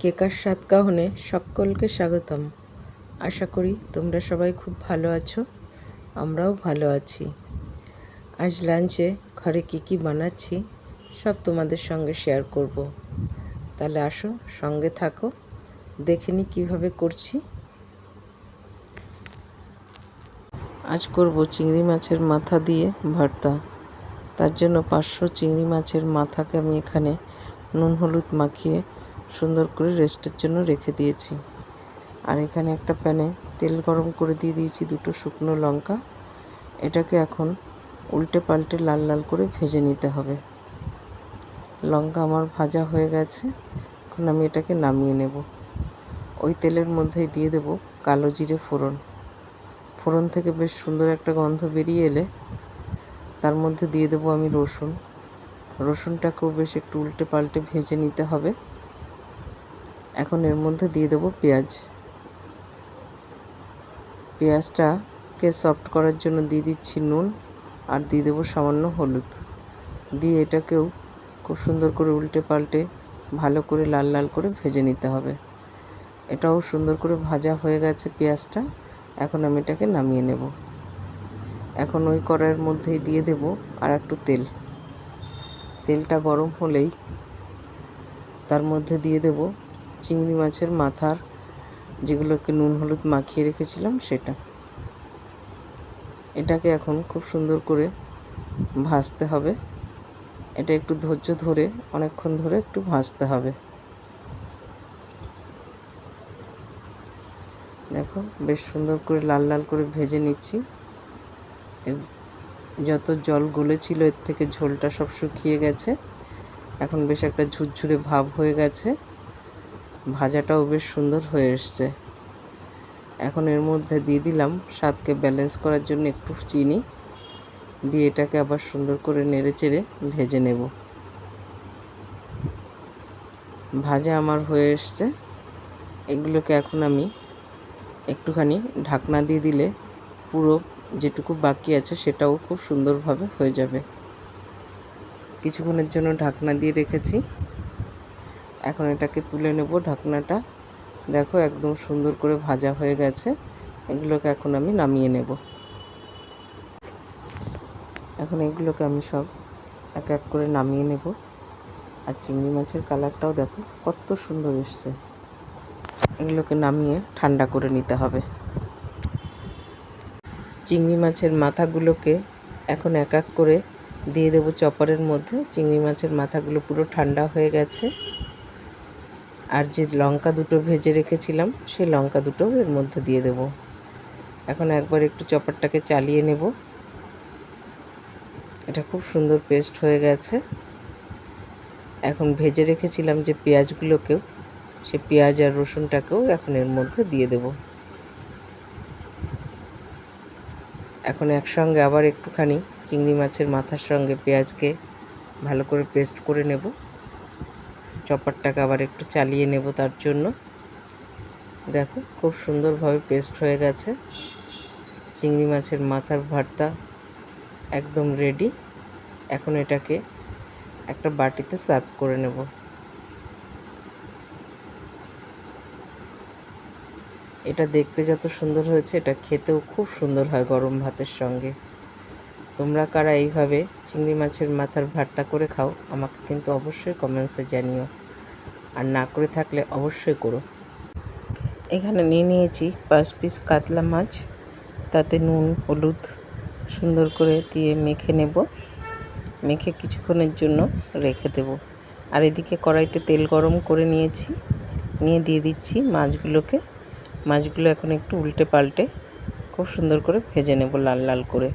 কেকার স্বাদ কাহনে সকলকে স্বাগতম। আশা করি তোমরা সবাই খুব ভালো আছো, আমরাও ভালো আছি। আজ লাঞ্চে ঘরে কী কী বানাচ্ছি সব তোমাদের সঙ্গে শেয়ার করব। তাহলে আসো, সঙ্গে থাকো, দেখে নি কীভাবে করছি। আজ করব চিংড়ি মাছের মাথা দিয়ে ভর্তা। তার জন্য পাঁচশো চিংড়ি মাছের মাথাকে আমি এখানে নুন হলুদ মাখিয়ে সুন্দর করে রেস্টের জন্য রেখে দিয়েছি। আর এখানে একটা প্যানে তেল গরম করে দিয়ে দিয়েছি দুটো শুকনো লঙ্কা। এটাকে এখন উল্টে পাল্টে লাল লাল করে ভেজে নিতে হবে। লঙ্কা আমার ভাজা হয়ে গেছে, এখন আমি এটাকে নামিয়ে নেব। ওই তেলের মধ্যেই দিয়ে দেব কালো জিরে ফোড়ন। ফোড়ন থেকে বেশ সুন্দর একটা গন্ধ বেরিয়ে এলে তার মধ্যে দিয়ে দেবো আমি রসুন। রসুনটাকেও বেশ একটু উল্টে পাল্টে ভেজে নিতে হবে। এখন এর মধ্যে দিয়ে দেবো পেঁয়াজ। পেঁয়াজটাকে সফট করার জন্য দিয়ে দিচ্ছি নুন আর দিয়ে দেবো সামান্য হলুদ। দিয়ে এটাকেও খুব সুন্দর করে উল্টে পাল্টে ভালো করে লাল লাল করে ভেজে নিতে হবে। এটাও সুন্দর করে ভাজা হয়ে গেছে পেঁয়াজটা। এখন আমি এটাকে নামিয়ে নেব। এখন ওই কড়াইয়ের মধ্যেই দিয়ে দেব আর একটু তেল। তেলটা গরম হলেই তার মধ্যে দিয়ে দেব চিংড়ি মাছের মাথার যেগুলোকে নুন হলুদ মাখিয়ে রেখেছিলাম, সেটা। এটাকে এখন খুব সুন্দর করে ভাজতে হবে। এটা একটু ধৈর্য ধরে, অনেকক্ষণ ধরে একটু ভাজতে হবে। দেখো, বেশ সুন্দর করে লাল লাল করে ভেজে নিচ্ছি। যত জল গলেছিল, এর থেকে ঝোলটা সব শুকিয়ে গেছে। এখন বেশ একটা ঝুরঝুরে ভাব হয়ে গেছে। ভাজাটাও বেশ সুন্দর হয়ে এসছে। এখন এর মধ্যে দিয়ে দিলাম স্বাদকে ব্যালেন্স করার জন্য একটু চিনি। দিয়ে এটাকে আবার সুন্দর করে নেড়ে চেড়ে ভেজে নেব। ভাজা আমার হয়ে এসছে। এগুলোকে এখন আমি একটুখানি ঢাকনা দিয়ে দিলে পুরো যেটুকু বাকি আছে সেটাও খুব সুন্দরভাবে হয়ে যাবে। কিছুক্ষণের জন্য ঢাকনা দিয়ে রেখেছি। এখন এটাকে তুলে নেব ঢাকনাটা। দেখো একদম সুন্দর করে ভাজা হয়ে গেছে। এগুলোকে এখন আমি নামিয়ে নেব। এখন এগুলোকে আমি সব এক এক করে নামিয়ে নেব। আর চিংড়ি মাছের কালারটাও দেখো, কত সুন্দর এসছে। এগুলোকে নামিয়ে ঠান্ডা করে নিতে হবে। চিংড়ি মাছের মাথাগুলোকে এখন এক এক করে দিয়ে দেবো চপারের মধ্যে। চিংড়ি মাছের মাথাগুলো পুরো ঠান্ডা হয়ে গেছে। আর যে লঙ্কা দুটো ভেজে রেখেছিলাম, সেই লঙ্কা দুটো এর মধ্যে দিয়ে দেব। এখন একবার একটু চপারটাকে চালিয়ে নেব। এটা খুব সুন্দর পেস্ট হয়ে গেছে। এখন ভেজে রেখেছিলাম যে পেঁয়াজগুলোকেও, সে পেঁয়াজ আর রসুনটাকেও এখন এর মধ্যে দিয়ে দেব। এখন একসঙ্গে আবার একটুখানি চিংড়ি মাছের মাথার সঙ্গে পেঁয়াজকে ভালো করে পেস্ট করে নেব। চপারটাকে আবার একটু চালিয়ে নেব তার জন্য। দেখো, খুব সুন্দরভাবে পেস্ট হয়ে গেছে। চিংড়ি মাছের মাথার ভর্তা একদম রেডি এখন এটাকে একটা বাটিতে সার্ভ করে নেব। এটা দেখতে যত সুন্দর হয়েছে, এটা খেতেও খুব সুন্দর হয় গরম ভাতের সঙ্গে। তোমরা কারা এইভাবে চিংড়ি মাছের মাথার ভর্তা করে খাও, আমাকে কিন্তু অবশ্যই কমেন্টসে জানিও। আর না করে থাকলে অবশ্যই করো। এখানে নিয়ে নিয়েছি পাঁচ পিস কাতলা মাছ, তাতে নুন, হলুদ সুন্দর করে দিয়ে মেখে নেব। মেখে কিছুক্ষণের জন্য রেখে দেব। আর এদিকে কড়াইতে তেল গরম করে নিয়েছি। নিয়ে দিয়ে দিচ্ছি মাছগুলোকে। মাছগুলো এখন একটু উল্টে পাল্টে খুব সুন্দর করে ভেজে নেব লাল লাল করে।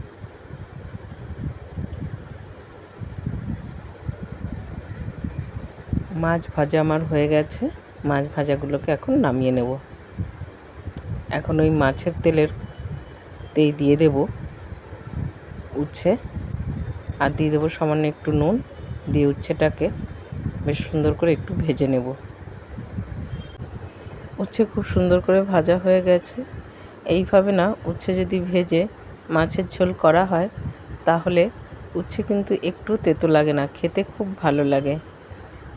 মাছ ভাজা আমার হয়ে গেছে। মাছ ভাজাগুলোকে এখন নামিয়ে নেব। এখন ওই মাছের তেলের তেই দিয়ে দেব উচ্ছে। আর দিয়ে দেবো সামান্য একটু নুন। দিয়ে উচ্ছেটাকে বেশ সুন্দর করে একটু ভেজে নেব। উচ্ছে খুব সুন্দর করে ভাজা হয়ে গেছে। এইভাবে না উচ্ছে যদি ভেজে মাছের ঝোল করা হয়, তাহলে উচ্ছে কিন্তু একটু তেতো লাগে না, খেতে খুব ভালো লাগে।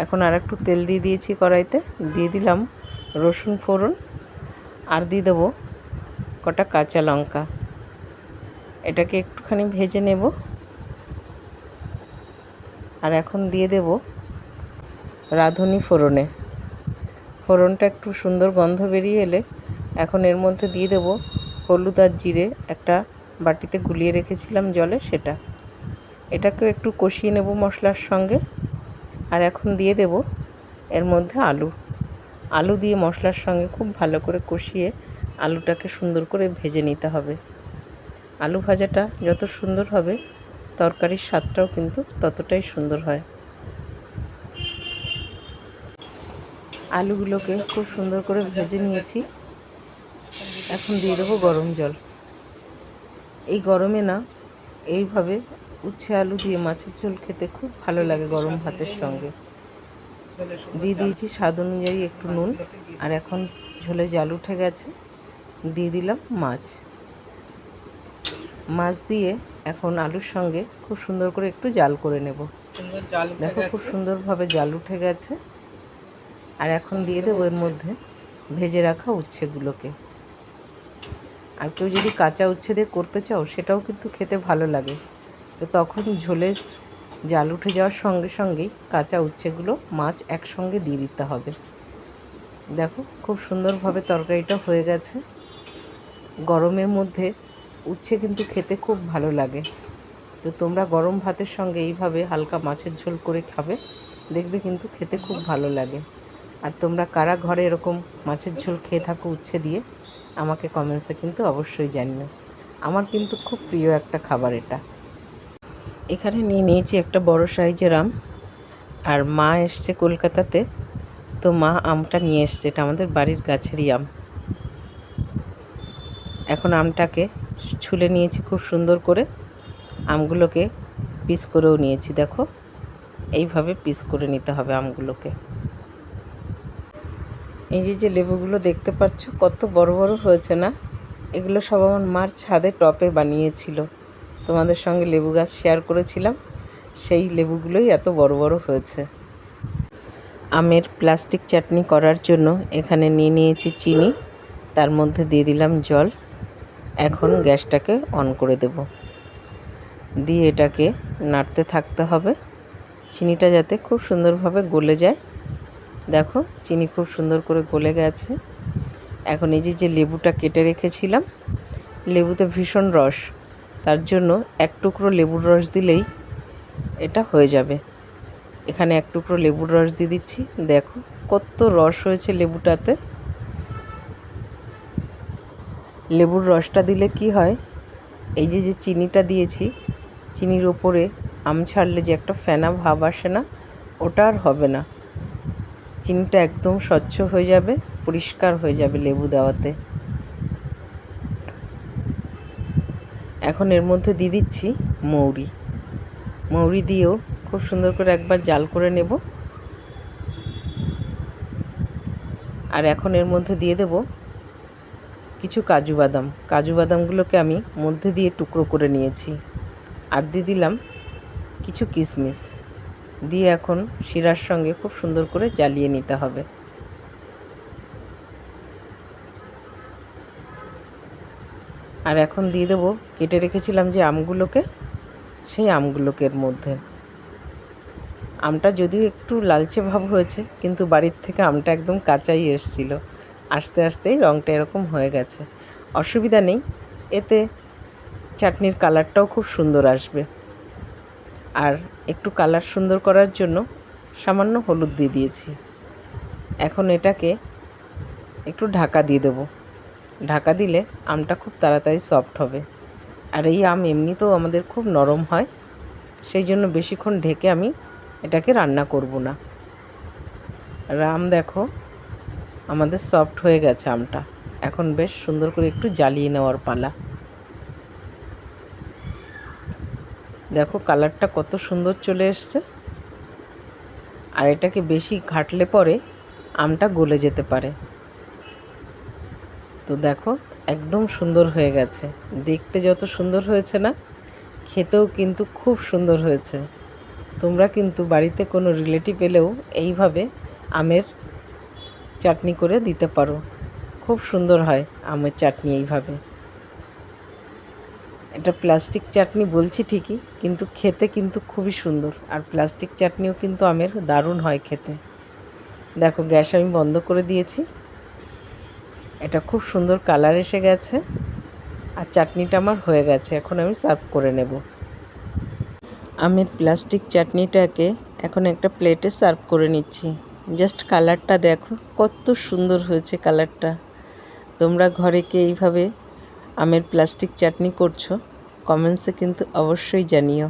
এখন আর একটু তেল দিয়ে দিয়েছি কড়াইতে। দিয়ে দিলাম রসুন ফোড়ন। আর দিয়ে দেবো কটা কাঁচা লঙ্কা। এটাকে একটুখানি ভেজে নেব। আর এখন দিয়ে দেব রাঁধুনি ফোড়নে। ফোড়নটা একটু সুন্দর গন্ধ বেরিয়ে এলে এখন এর মধ্যে দিয়ে দেব হলুদ আর জিরে। একটা বাটিতে গুলিয়ে রেখেছিলাম জলে সেটা। এটাকে একটু কষিয়ে নেব মশলার সঙ্গে। আর এখন দিয়ে দেব এর মধ্যে আলু। আলু দিয়ে মশলার সঙ্গে খুব ভালো করে কষিয়ে আলুটাকে সুন্দর করে ভেজে নিতে হবে। আলু ভাজাটা যত সুন্দর হবে, তরকারির স্বাদটাও কিন্তু ততটাই সুন্দর হয়। আলুগুলোকে খুব সুন্দর করে ভেজে নিয়েছি। এখন দিয়ে দেবো গরম জল। এই গরমে না, এইভাবে উচ্ছে আলু দিয়ে মাছের ঝোল খেতে খুব ভালো লাগে গরম ভাতের সঙ্গে। দিয়ে দিয়েছি স্বাদ অনুযায়ী একটু নুন, আর এখন ঝোলে জাল উঠে গেছে, দিয়ে দিলাম মাছ। মাছ দিয়ে এখন আলুর সঙ্গে খুব সুন্দর করে একটু জাল করে নেব। দেখো খুব সুন্দরভাবে জাল উঠে গেছে। আর এখন দিয়ে দেবো এর মধ্যে ভেজে রাখা উচ্ছেগুলোকে। আর কেউ যদি কাঁচা উচ্ছে দিয়ে করতে চাও, সেটাও কিন্তু খেতে ভালো লাগে। তো তখন ঝোলের জাল উঠে যাওয়ার সঙ্গে সঙ্গেই কাঁচা উচ্ছেগুলো মাছ একসঙ্গে দিয়ে দিতে হবে। দেখো, খুব সুন্দরভাবে তরকারিটা হয়ে গেছে। গরমের মধ্যে উচ্ছে কিন্তু খেতে খুব ভালো লাগে। তো তোমরা গরম ভাতের সঙ্গে এইভাবে হালকা মাছের ঝোল করে খাবে, দেখবে কিন্তু খেতে খুব ভালো লাগে। আর তোমরা কারা ঘরে এরকম মাছের ঝোল খেয়ে থাকো উচ্ছে দিয়ে, আমাকে কমেন্টসে কিন্তু অবশ্যই জানিও। আমার কিন্তু খুব প্রিয় একটা খাবার এটা। এখানে নিয়ে নিয়েছি একটা বড় সাইজের আম। আর মা এসছে কলকাতাতে, তো মা আমটা নিয়ে এসছে। এটা আমাদের বাড়ির গাছেরই আম। এখন আমটাকে ছুলে নিয়েছি খুব সুন্দর করে। আমগুলোকে পিস করেও নিয়েছি, দেখো। এইভাবে পিস করে নিতে হবে আমগুলোকে। এই যে যে লেবুগুলো দেখতে পাচ্ছ, কত বড় বড় হয়েছে না? এগুলো সব আমার মার ছাদে টপে বানিয়েছিল। তোমাদের সঙ্গে লেবু গাছ শেয়ার করেছিলাম। সেই লেবুগুলোই এত বড় বড় হয়েছে। আমের প্লাস্টিক চাটনি করার জন্য এখানে নিয়ে নিয়েছি চিনি, তার মধ্যে দিয়ে দিলাম জল। এখন গ্যাসটাকে অন করে দেব। দিয়ে এটাকে নাড়তে থাকতে হবে। চিনিটা যাতে খুব সুন্দরভাবে গলে যায়। দেখো, চিনি খুব সুন্দর করে গলে গেছে। এখন এই যে লেবুটা কেটে রেখেছিলাম, লেবুতে ভীষণ রস। তার জন্য এক টুকরো লেবুর রস দিলেই এটা হয়ে যাবে। এখানে এক টুকরো লেবুর রস দিয়ে দিচ্ছি। দেখো কত রস হয়েছে লেবুটাতে। লেবুর রসটা দিলে কি হয়? এই যে যে চিনিটা দিয়েছি, চিনির ওপরে আম ছাড়লে যে একটা ফেনা ভাব আসে না, ওটা আর হবে না। চিনিটা একদম স্বচ্ছ হয়ে যাবে, পরিষ্কার হয়ে যাবে লেবু দেওয়াতে। এখন এর মধ্যে দিয়ে দিচ্ছি মৌরি। মৌরি দিয়েও খুব সুন্দর করে একবার জাল করে নেব। আর এখন এর মধ্যে দিয়ে দেব কিছু কাজু বাদাম। কাজু বাদামগুলোকে আমি মধ্যে দিয়ে টুকরো করে নিয়েছি। আর দিয়ে দিলাম কিছু কিশমিশ দিয়ে এখন শিরার সঙ্গে খুব সুন্দর করে জ্বালিয়ে নিতে হবে। আর এখন দিয়ে দেবো, কেটে রেখেছিলাম যে আমগুলোকে, সেই আমগুলোকে এর মধ্যে। আমটা যদিও একটু লালচে ভাব হয়েছে, কিন্তু বাড়ির থেকে আমটা একদম কাঁচাই এসছিল। আস্তে আস্তেই রঙটা এরকম হয়ে গেছে। অসুবিধা নেই, এতে চাটনির কালারটাও খুব সুন্দর আসবে। আর একটু কালার সুন্দর করার জন্য সামান্য হলুদ দিয়ে দিয়েছি। এখন এটাকে একটু ঢাকা দিয়ে দেবো। ঢাকা দিলে আমটা খুব তাড়াতাড়ি সফট হবে। আর এই আম এমনিতেও আমাদের খুব নরম হয়, সেই জন্য বেশিক্ষণ ঢেকে আমি এটাকে রান্না করব না। আর আম দেখো, আমাদের সফট হয়ে গেছে আমটা। এখন বেশ সুন্দর করে একটু জ্বালিয়ে নেওয়ার পালা। দেখো কালারটা কত সুন্দর চলে এসছে। আর এটাকে বেশি ঘাটলে পরে আমটা গলে যেতে পারে। তো দেখো, একদম সুন্দর হয়ে গেছে। দেখতে যত সুন্দর হয়েছে না, খেতেও কিন্তু খুব সুন্দর হয়েছে। তোমরা কিন্তু বাড়িতে কোনো রিলেটিভ এলেও এইভাবে আমের চাটনি করে দিতে পারো। খুব সুন্দর হয় আমের চাটনি এইভাবে। এটা প্লাস্টিক চাটনি বলছি ঠিকই, কিন্তু খেতে কিন্তু খুবই সুন্দর। আর প্লাস্টিক চাটনিও কিন্তু আমের দারুণ হয় খেতে। দেখো, গ্যাস আমি বন্ধ করে দিয়েছি। এটা খুব সুন্দর কালার এসে গেছে। আর চাটনিটা আমার হয়ে গেছে, এখন আমি সার্ভ করে নেব। আমের প্লাস্টিক চাটনিটাকে এখন একটা প্লেটে সার্ভ করে নিচ্ছি। জাস্ট কালারটা দেখো, কত সুন্দর হয়েছে কালারটা। তোমরা ঘরে কে এইভাবে আমের প্লাস্টিক চাটনি করছ, কমেন্টসে কিন্তু অবশ্যই জানিও।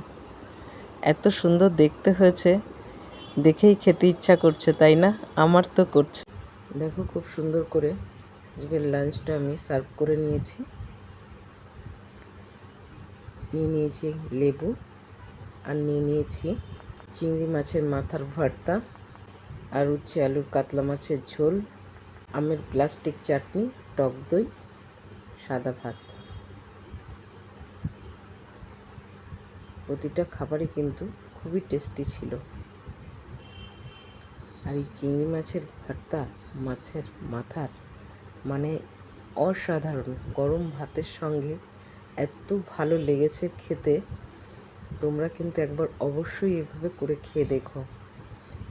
এত সুন্দর দেখতে হয়েছে, দেখেই খেতে ইচ্ছা করছে, তাই না? আমার তো করছে। দেখো খুব সুন্দর করে আজকের লাঞ্চটা আমি সার্ভ করে নিয়েছি। নিয়ে নিয়েছি লেবু আর নিয়ে নিয়েছি চিংড়ি মাছের মাথার ভর্তা আর উচ্ছে আলুর কাতলা মাছের ঝোল, আমের প্লাস্টিক চাটনি, টক দই, সাদা ভাত। প্রতিটা খাবারই কিন্তু খুবই টেস্টি ছিল। আর এই চিংড়ি মাছের ভর্তা মাছের মাথার মানে অসাধারণ। গরম ভাতের সঙ্গে এত ভালো লেগেছে খেতে। তোমরা কিন্তু একবার অবশ্যই এভাবে করে খেয়ে দেখো।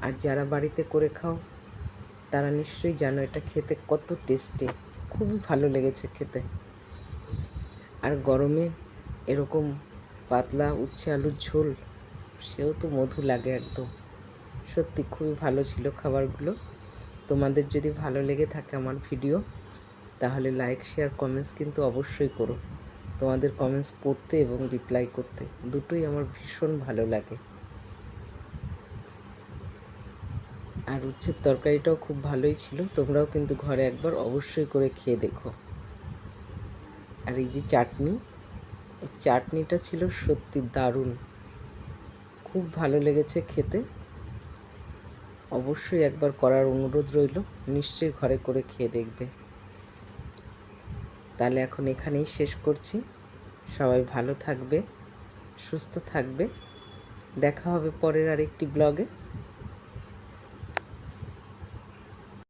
আর যারা বাড়িতে করে খাও, তারা নিশ্চয়ই জানো এটা খেতে কত টেস্টি খুবই ভালো লেগেছে খেতে। আর গরমে এরকম পাতলা উচ্ছে আলুর ঝোল, সেও তো মধু লাগে একদম। সত্যি খুবই ভালো ছিল খাবারগুলো। তোমাদের যদি ভালো লেগে থাকে আমার ভিডিও তাহলে লাইক শেয়ার কমেন্টস কিন্তু অবশ্যই করো। তোমাদের কমেন্টস পড়তে এবং রিপ্লাই করতে, দুটোই আমার ভীষণ ভালো লাগে। আর উচ্ছের তরকারিটাও খুব ভালোই ছিল, তোমরাও কিন্তু ঘরে একবার অবশ্যই করে খেয়ে দেখো। আর এই যে চাটনি, এই চাটনিটা ছিল সত্যি দারুণ। খুব ভালো লেগেছে খেতে। অবশ্যই একবার করার অনুরোধ রইল। নিশ্চয়ই ঘরে করে খেয়ে দেখবে। তাহলে এখন এখানেই শেষ করছি। সবাই ভালো থাকবে, সুস্থ থাকবে। দেখা হবে পরের আরেকটি ব্লগে।